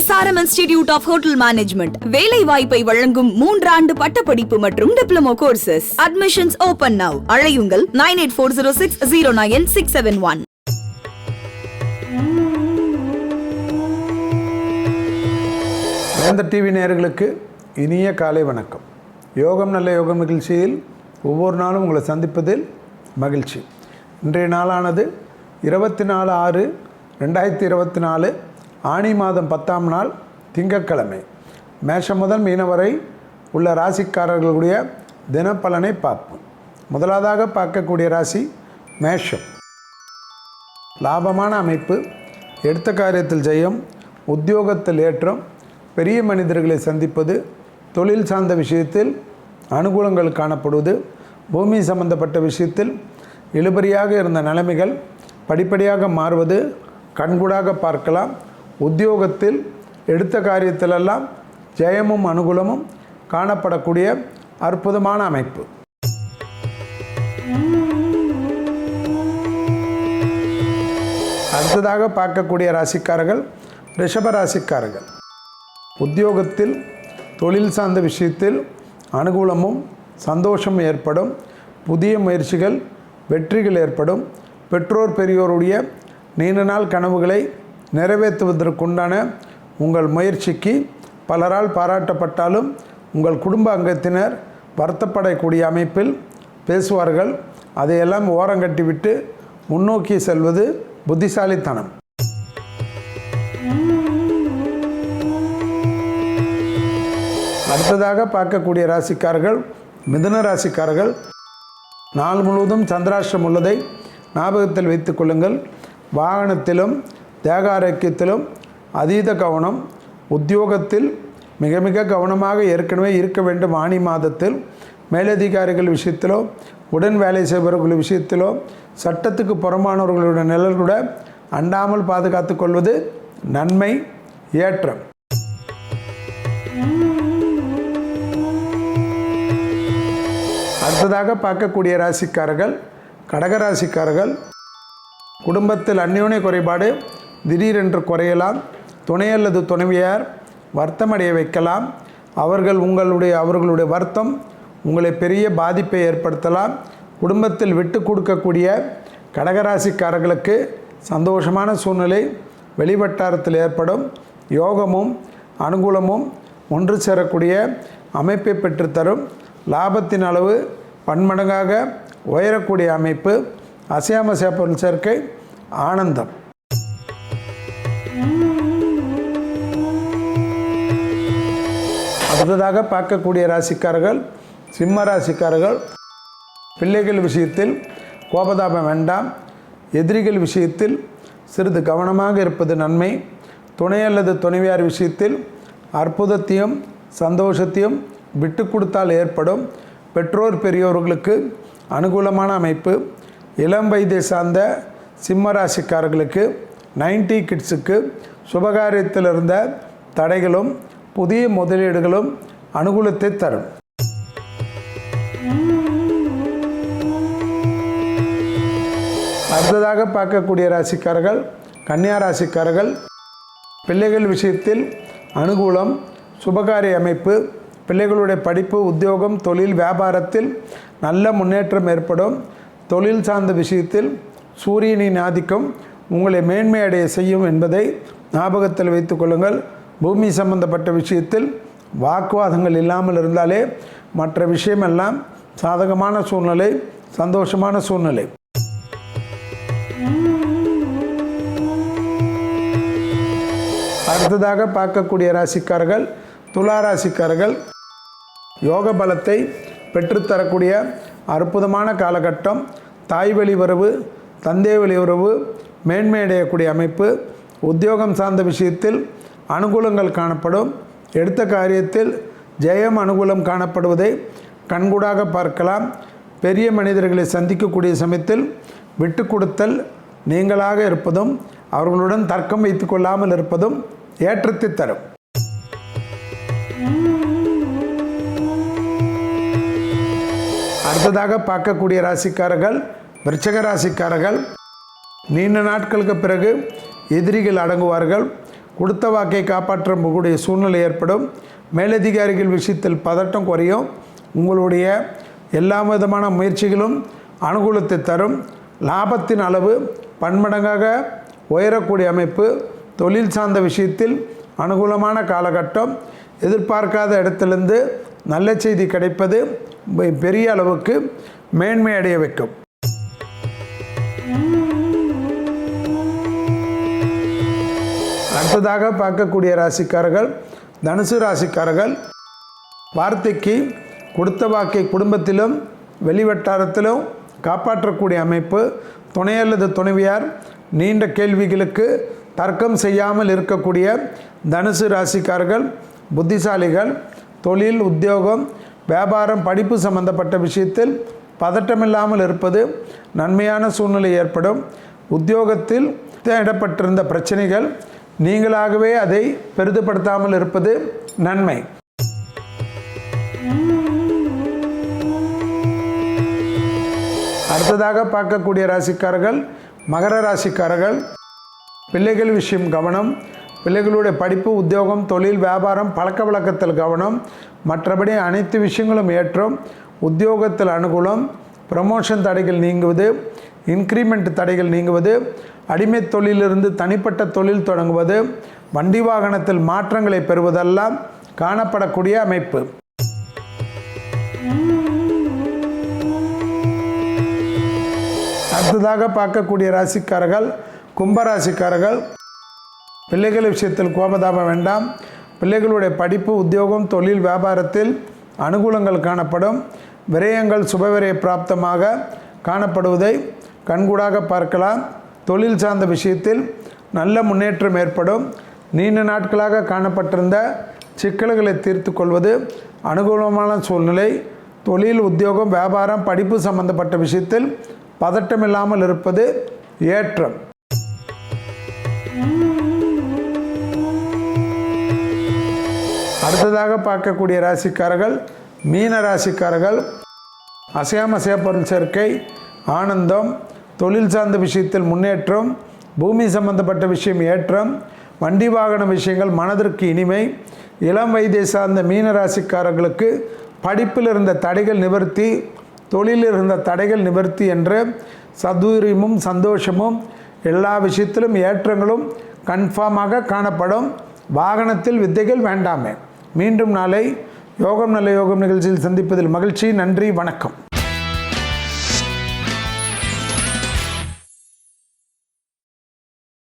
SRM institute of hotel management வேலை வாய்ப்பை வழங்கும் மூன்றாண்டு பட்டப்படிப்பு மற்றும் diploma courses admissions open now அழையுங்கள். Nine eight four zero six zero nine six seven one வேந்த டிவி நேர்களுக்கு இனிய காலை வணக்கம். யோகம் நல்ல யோகம் நிகழ்ச்சியில் ஒவ்வொரு நாளும் உங்களை சந்திப்பதில் மகிழ்ச்சி. இன்றைய நாளானது இருபத்தி நாலு ஆறு ரெண்டாயிரத்தி இருபத்தி நாலு ஆனி மாதம் பத்தாம் நாள் திங்கட்கிழமை. மேஷம் முதல் மீனவரை உள்ள ராசிக்காரர்களுடைய தினப்பலனை பார்ப்போம். முதலாவதாக பார்க்கக்கூடிய ராசி மேஷம். லாபமான அமைப்பு எடுத்த காரியத்தில் ஜெயம் உத்தியோகத்தில் ஏற்றம் பெரிய மனிதர்களை சந்திப்பது தொழில் சார்ந்த விஷயத்தில் அனுகூலங்கள் காணப்படுவது பூமி சம்பந்தப்பட்ட விஷயத்தில் இழுபறியாக இருந்த நிலைமைகள் படிப்படியாக மாறுவது கண்கூடாக பார்க்கலாம் உத்தியோகத்தில் எடுத்த காரியத்திலெல்லாம் ஜெயமும் அனுகூலமும் காணப்படக்கூடிய அற்புதமான அமைப்பு. அடுத்ததாக பார்க்கக்கூடிய ராசிக்காரர்கள் ரிஷப ராசிக்காரர்கள். உத்தியோகத்தில் தொழில் சார்ந்த விஷயத்தில் அனுகூலமும் சந்தோஷம் ஏற்படும். புதிய முயற்சிகள் வெற்றிகள் ஏற்படும். பெற்றோர் பெரியோருடைய நீண்ட நாள் கனவுகளை நிறைவேற்றுவதற்குண்டான உங்கள் முயற்சிக்கு பலரால் பாராட்டப்பட்டாலும் உங்கள் குடும்ப அங்கத்தினர் வருத்தப்படக்கூடிய அமைப்பில் பேசுவார்கள். அதையெல்லாம் ஓரங்கட்டிவிட்டு முன்னோக்கி செல்வது புத்திசாலித்தனம். அடுத்ததாக பார்க்கக்கூடிய ராசிக்காரர்கள் மிதுன ராசிக்காரர்கள் நாள் முழுவதும் சந்திராஷ்டிரம் உள்ளதை ஞாபகத்தில் வைத்துக் கொள்ளுங்கள். வாகனத்திலும் தேக ஆரோக்கியத்திலும் அதீத கவனம் உத்தியோகத்தில் மிக மிக கவனமாக ஏற்கனவே இருக்க வேண்டும். ஆணி மாதத்தில் மேலதிகாரிகள் விஷயத்திலோ உடன் வேலை செய்பவர்கள் விஷயத்திலோ சட்டத்துக்கு புறமானவர்களுடைய நிழல் கூட அண்டாமல் பாதுகாத்து கொள்வது நன்மை ஏற்றம். அடுத்ததாக பார்க்கக்கூடிய ராசிக்காரர்கள் கடகராசிக்காரர்கள் குடும்பத்தில் அந்யோன்ய குறைபாடு திடீரென்று குறையலாம். துணை அல்லது துணைவியார் வருத்தமடைய வைக்கலாம். அவர்கள் உங்களுடைய அவர்களுடைய வருத்தம் உங்களை பெரிய பாதிப்பை ஏற்படுத்தலாம். குடும்பத்தில் விட்டு கொடுக்கக்கூடிய கடகராசிக்காரர்களுக்கு சந்தோஷமான சூழ்நிலை வெளிவட்டாரத்தில் ஏற்படும். யோகமும் அனுகூலமும் ஒன்று சேரக்கூடிய அமைப்பை பெற்றுத்தரும். லாபத்தின் அளவு பன்மடங்காக உயரக்கூடிய அமைப்பு. அசையாம சேப்பொருள் சேர்க்கை ஆனந்தம். அடுத்ததாக பார்க்கக்கூடிய ராசிக்காரர்கள் சிம்ம ராசிக்காரர்கள் பிள்ளைகள் விஷயத்தில் கோபதாபம் வேண்டாம். எதிரிகள் விஷயத்தில் சிறிது கவனமாக இருப்பது நன்மை. துணை அல்லது துணைவியார் விஷயத்தில் அற்புதத்தையும் சந்தோஷத்தையும் விட்டு கொடுத்தால் ஏற்படும். பெற்றோர் பெரியோர்களுக்கு அனுகூலமான அமைப்பு. இளம் வயதை சார்ந்த சிம்ம ராசிக்காரர்களுக்கு நைன்டி கிட்ஸுக்கு சுபகாரியத்தில் இருந்த தடைகளும் புதிய முதலீடுகளும் அனுகூலத்தை தரும். அடுத்ததாக பார்க்கக்கூடிய ராசிக்காரர்கள் கன்னியா ராசிக்காரர்கள் பிள்ளைகள் விஷயத்தில் அனுகூலம் சுபகாரிய அமைப்பு பிள்ளைகளுடைய படிப்பு உத்தியோகம் தொழில் வியாபாரத்தில் நல்ல முன்னேற்றம் ஏற்படும். தொழில் சார்ந்த விஷயத்தில் சூரியனின் ஆதிக்கம் உங்களை மேன்மை அடைய செய்யும் என்பதை ஞாபகத்தில் வைத்துக் கொள்ளுங்கள். பூமி சம்பந்தப்பட்ட விஷயத்தில் வாக்குவாதங்கள் இல்லாமல் இருந்தாலே மற்ற விஷயமெல்லாம் சாதகமான சூழ்நிலை சந்தோஷமான சூழ்நிலை. அடுத்ததாக பார்க்கக்கூடிய ராசிக்காரர்கள் துலா ராசிக்காரர்கள். யோக பலத்தை பெற்றுத்தரக்கூடிய அற்புதமான காலகட்டம் தாய் வழி உறவு தந்தை வழி உறவு மேன்மை அடையக்கூடிய அமைப்பு உத்தியோகம் சார்ந்த விஷயத்தில் அனுகூலங்கள் காணப்படும். எடுத்த காரியத்தில் ஜெயம் அனுகூலம் காணப்படுவதை கண்கூடாக பார்க்கலாம். பெரிய மனிதர்களை சந்திக்கக்கூடிய சமயத்தில் விட்டு கொடுத்தல் நீங்களாக இருப்பதும் அவர்களுடன் தர்க்கம் வைத்து கொள்ளாமல் இருப்பதும் ஏற்றத்தை தரும். அடுத்ததாக பார்க்கக்கூடிய ராசிக்காரர்கள் விருச்சக ராசிக்காரர்கள் நீண்ட நாட்களுக்கு பிறகு எதிரிகள் அடங்குவார்கள். கொடுத்த வாக்கை காப்பாற்ற கூடிய சூழ்நிலை ஏற்படும். மேலதிகாரிகள் விஷயத்தில் பதட்டம் குறையும். உங்களுடைய எல்லா விதமான முயற்சிகளும் அனுகூலத்தை தரும். லாபத்தின் அளவு பன்மடங்காக உயரக்கூடிய அமைப்பு. தொழில் சார்ந்த விஷயத்தில் அனுகூலமான காலகட்டம். எதிர்பார்க்காத இடத்திலிருந்து நல்ல செய்தி கிடைப்பது பெரிய அளவுக்கு மேன்மை அடைய வைக்கும். அடுத்ததாக பார்க்கக்கூடிய ராசிக்காரர்கள் தனுசு ராசிக்காரர்கள் வார்த்தைக்கு கொடுத்த வாக்கை குடும்பத்திலும் வெளிவட்டாரத்திலும் காப்பாற்றக்கூடிய அமைப்பு துணை அல்லது துணைவியார் நீண்ட கேள்விகளுக்கு தர்க்கம் செய்யாமல் இருக்கக்கூடிய தனுசு ராசிக்காரர்கள் புத்திசாலிகள் தொழில் உத்தியோகம் வியாபாரம் படிப்பு சம்பந்தப்பட்ட விஷயத்தில் பதட்டமில்லாமல் இருப்பது நன்மையான சூழ்நிலை ஏற்படும். உத்தியோகத்தில் இடப்பட்டிருந்த பிரச்சனைகள் நீங்களாகவே அதை பெரிதுபடுத்தாமல் இருப்பது நன்மை. அடுத்ததாக பார்க்கக்கூடிய ராசிக்காரர்கள் மகர ராசிக்காரர்கள் பிள்ளைகள் விஷயம் கவனம் பிள்ளைகளுடைய படிப்பு உத்தியோகம் தொழில் வியாபாரம் பழக்க வழக்கத்தில் கவனம் மற்றபடி அனைத்து விஷயங்களும் ஏற்றம் உத்தியோகத்தில் அனுகூலம் ப்ரமோஷன் தடைகள் நீங்குவது இன்க்ரிமெண்ட் தடைகள் நீங்குவது அடிமை தொழிலிருந்து தனிப்பட்ட தொழில் தொடங்குவது வண்டி வாகனத்தில் மாற்றங்களை பெறுவதெல்லாம் காணப்படக்கூடிய அமைப்பு. அடுத்ததாக பார்க்கக்கூடிய ராசிக்காரர்கள் கும்பராசிக்காரர்கள். பிள்ளைகள் விஷயத்தில் கோபதாப வேண்டாம். பிள்ளைகளுடைய படிப்பு உத்தியோகம் தொழில் வியாபாரத்தில் அனுகூலங்கள் காணப்படும். விரயங்கள் சுபவிரய பிராப்தமாக காணப்படுவதை கண்கூடாக பார்க்கலாம். தொழில் சார்ந்த விஷயத்தில் நல்ல முன்னேற்றம் ஏற்படும். நீண்ட நாட்களாக காணப்பட்டிருந்த சிக்கல்களை தீர்த்து கொள்வது அனுகூலமான சூழ்நிலை. தொழில் உத்தியோகம் வியாபாரம் படிப்பு சம்பந்தப்பட்ட விஷயத்தில் பதட்டமில்லாமல் இருப்பது ஏற்றம். அடுத்ததாக பார்க்கக்கூடிய ராசிக்காரர்கள் மீன ராசிக்காரர்கள் அசையாமசைய பொருள் சேர்க்கை ஆனந்தம் தொழில் சார்ந்த விஷயத்தில் முன்னேற்றம் பூமி சம்பந்தப்பட்ட விஷயம் ஏற்றம் வண்டி வாகன விஷயங்கள் மனதிற்கு இனிமை இளம் வயதை சார்ந்த மீன ராசிக்காரர்களுக்கு படிப்பில் இருந்த தடைகள் நிவர்த்தி தொழிலில் இருந்த தடைகள் நிவர்த்தி என்று சதுரியமும் சந்தோஷமும் எல்லா விஷயத்திலும் ஏற்றங்களும் கன்ஃபார்மாக காணப்படும். வாகனத்தில் வித்தைகள் வேண்டாமே. மீண்டும் நாளை யோகம் நல்ல யோகம் நிகழ்ச்சியில் சந்திப்பதில் மகிழ்ச்சி. நன்றி. வணக்கம்.